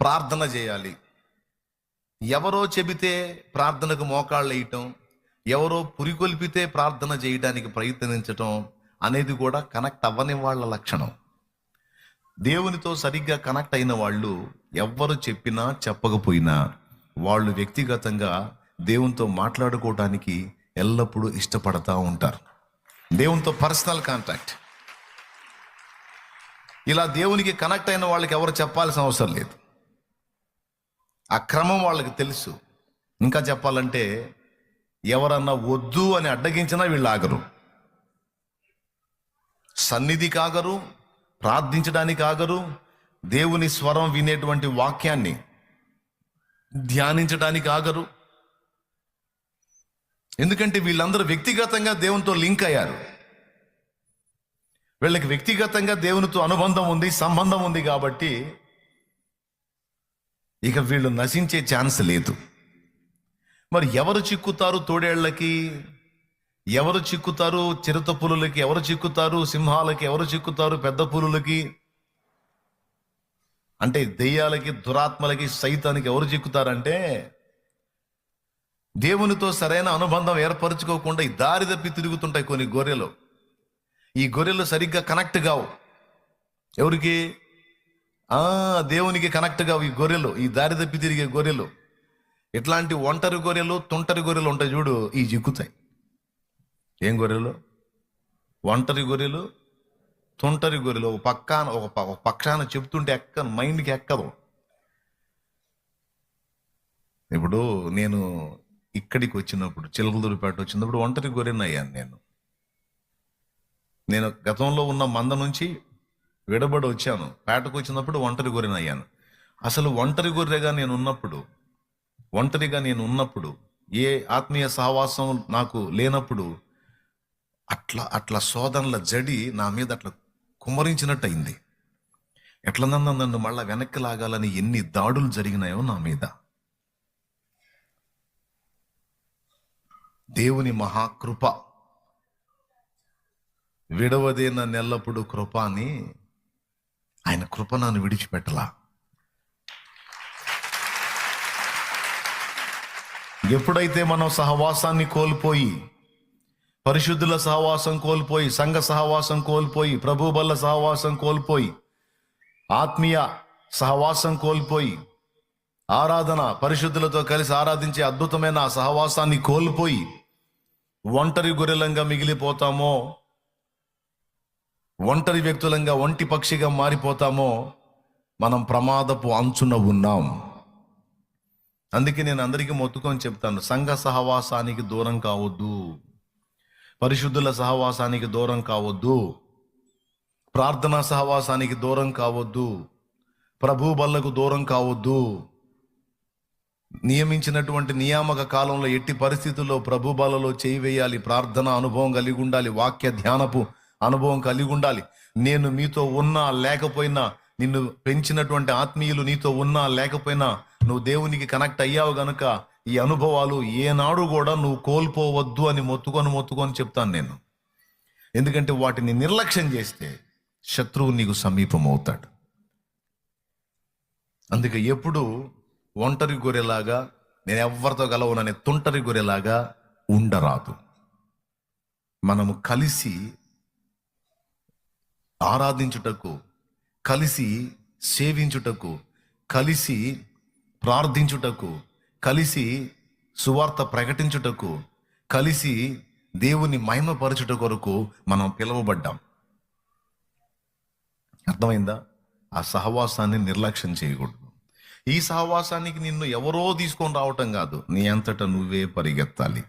ప్రార్థన చేయాలి. ఎవరో చెబితే ప్రార్థనకు మోకాళ్ళు వేయటం ఎవరో పురికొల్పితే ప్రార్థన చేయడానికి ప్రయత్నించటం అనేది కూడా కనెక్ట్ అవ్వని వాళ్ళ లక్షణం. దేవునితో సరిగ్గా కనెక్ట్ అయిన వాళ్ళు ఎవ్వరు చెప్పినా చెప్పకపోయినా వాళ్ళు వ్యక్తిగతంగా దేవునితో మాట్లాడుకోవడానికి ఎల్లప్పుడూ ఇష్టపడతా ఉంటారు. దేవునితో పర్సనల్ కాంటాక్ట్. ఇలా దేవునికి కనెక్ట్ అయిన వాళ్ళకి ఎవరు చెప్పాల్సిన అవసరం లేదు. ఆ క్రమం వాళ్ళకి తెలుసు. ఇంకా చెప్పాలంటే ఎవరన్నా వద్దు అని అడ్డగించినా వీళ్ళు ఆగరు. సన్నిధి కాగరు ప్రార్థించడానికి ఆగరు దేవుని స్వరం వినేటువంటి వాక్యాన్ని ధ్యానించడానికి ఆగరు. ఎందుకంటే వీళ్ళందరూ వ్యక్తిగతంగా దేవునితో లింక్ అయ్యారు. వీళ్ళకి వ్యక్తిగతంగా దేవునితో అనుబంధం ఉంది సంబంధం ఉంది కాబట్టి ఇక వీళ్ళు నశించే ఛాన్స్ లేదు. మరి ఎవరు చిక్కుతారు తోడేళ్ళకి? ఎవరు చిక్కుతారు చిరుత పులులకి? ఎవరు చిక్కుతారు సింహాలకి? ఎవరు చిక్కుతారు పెద్ద పులులకి? అంటే దెయ్యాలకి దురాత్మలకి సైతానికి ఎవరు చిక్కుతారంటే దేవునితో సరైన అనుబంధం ఏర్పరచుకోకుండా ఈ దారి తప్పి తిరుగుతుంటాయి కొన్ని గొర్రెలు. ఈ గొర్రెలు సరిగ్గా కనెక్ట్ కావు. ఎవరికి? ఆ దేవునికి కనెక్ట్గా ఈ గొర్రెలు ఈ దారి తప్పి తిరిగే గొర్రెలు. ఇట్లాంటి ఒంటరి గొర్రెలు తుంటరి గొర్రెలు ఉంటాయి చూడు ఈ జిక్కుతాయి. ఏం గొర్రెలు? ఒంటరి గొర్రెలు తుంటరి గొర్రెలు. ఒక పక్కాన ఒక ఒక పక్షాన చెప్తుంటే ఎక్క మైండ్కి ఎక్కదు. ఇప్పుడు నేను ఇక్కడికి వచ్చినప్పుడు చిలకలదూరిపేట వచ్చినప్పుడు ఒంటరి గొర్రెని అయ్యాను నేను. నేను గతంలో ఉన్న మంద నుంచి విడబడి వచ్చాను. పేటకు వచ్చినప్పుడు ఒంటరి గురినయ్యాను అయ్యాను. అసలు ఒంటరి గొర్రెగా నేను ఉన్నప్పుడు ఒంటరిగా నేను ఉన్నప్పుడు ఏ ఆత్మీయ సహవాసం నాకు లేనప్పుడు అట్లా అట్లా శోధనల జడి నా మీద అట్లా కుమ్మరించినట్టు అయింది ఎట్లనన్నా నన్ను మళ్ళా వెనక్కి లాగాలని ఎన్ని దాడులు జరిగినాయో నా మీద. దేవుని మహాకృప. విడవదే నన్ను కృప అని ఆయన కృప నన్ను విడిచిపెట్టలా. ఎప్పుడైతే మనం సహవాసాన్ని కోల్పోయి పరిశుద్ధుల సహవాసం కోల్పోయి సంఘ సహవాసం కోల్పోయి ప్రభుబల్ల సహవాసం కోల్పోయి ఆత్మీయ సహవాసం కోల్పోయి ఆరాధన పరిశుద్ధులతో కలిసి ఆరాధించే అద్భుతమైన సహవాసాన్ని కోల్పోయి ఒంటరి గొర్రెలంగా మిగిలిపోతామో ఒంటరి వ్యక్తులంగా ఒంటి పక్షిగా మారిపోతామో మనం ప్రమాదపు అంచున ఉన్నాం. అందుకే నేను అందరికీ మొత్తుకొని చెప్తాను సంఘ సహవాసానికి దూరం కావద్దు. పరిశుద్ధుల సహవాసానికి దూరం కావద్దు. ప్రార్థనా సహవాసానికి దూరం కావద్దు. ప్రభు బల్లకు దూరం కావద్దు. నియమించినటువంటి నియామక కాలంలో ఎట్టి పరిస్థితుల్లో ప్రభు బలలో చేయి వేయాలి. ప్రార్థన అనుభవం కలిగి ఉండాలి. వాక్య ధ్యానపు అనుభవం కలిగి ఉండాలి. నేను మీతో ఉన్నా లేకపోయినా నిన్ను పెంచినటువంటి ఆత్మీయులు నీతో ఉన్నా లేకపోయినా నువ్వు దేవునికి కనెక్ట్ అయ్యావు గనుక ఈ అనుభవాలు ఏనాడు కూడా నువ్వు కోల్పోవద్దు అని మొత్తుకొని మొత్తుకొని చెప్తాను నేను. ఎందుకంటే వాటిని నిర్లక్ష్యం చేస్తే శత్రువు నీకు సమీపం అవుతాడు అందుకే ఎప్పుడు ఒంటరి గొర్రెలాగా నేను ఎవరితో కలవననే తుంటరి గొర్రెలాగా ఉండరాదు. మనము కలిసి ఆరాధించుటకు కలిసి సేవించుటకు కలిసి ప్రార్థించుటకు కలిసి సువార్త ప్రకటించుటకు కలిసి దేవుని మహిమపరచుట కొరకు మనం పిలువబడ్డాం. అర్థమైందా? ఆ సహవాసాన్ని నిర్లక్ష్యం చేయకూడదు. ఈ సహవాసానికి నిన్ను ఎవరో తీసుకొని రావటం కాదు. నీ అంతటా నువ్వే పరిగెత్తాలి.